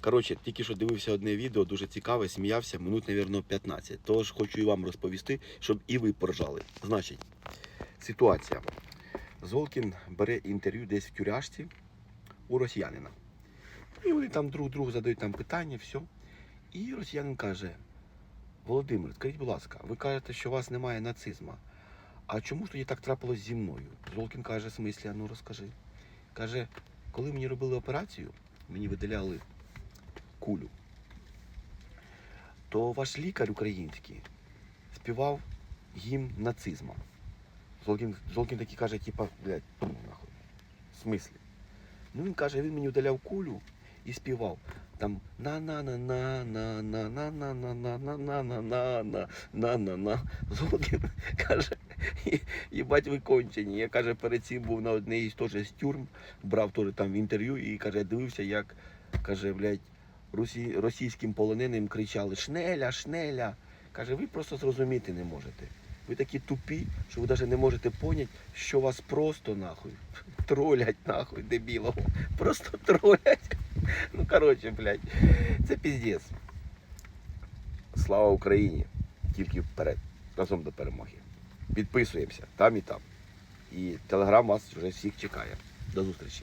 Коротше, тільки що дивився одне відео, дуже цікаве, сміявся, минут, мабуть, 15. Тож хочу і вам розповісти, щоб і ви поржали. Значить, ситуація. Золкін бере інтерв'ю десь в тюряшці у росіянина. І вони там друг другу задають там питання, все. І росіянин каже: Володимир, скажіть, будь ласка, ви кажете, що у вас немає нацизму. А чому ж тоді так трапилось зі мною? Золкін каже, в смислі, а ну розкажи. Каже, коли мені робили операцію, мені видаляли кулю, то ваш лікар український співав гімн нацизму. Золкін, Золкін такий каже, типа, блядь, ну нахуй. В смислі? Ну він каже, він мені вдаляв кулю і співав. Там на на на на на на на на на на на на на на на на на на Золкін каже, їбать ви кончені. Я каже, перед цим був на одній теж з тюрм, брав теж там інтерв'ю і каже, дивився, як каже, блядь, російським полоненим кричали Шнеля, шнеля. Каже, ви просто зрозуміти не можете. Ви такі тупі, що ви навіть не можете поняти, що вас просто нахуй тролять нахуй дебілого. Просто тролять. Ну коротше, блядь, це піздець. Слава Україні! Тільки вперед. Разом до перемоги. Підписуємося там і там. І телеграм вас вже всіх чекає. До зустрічі.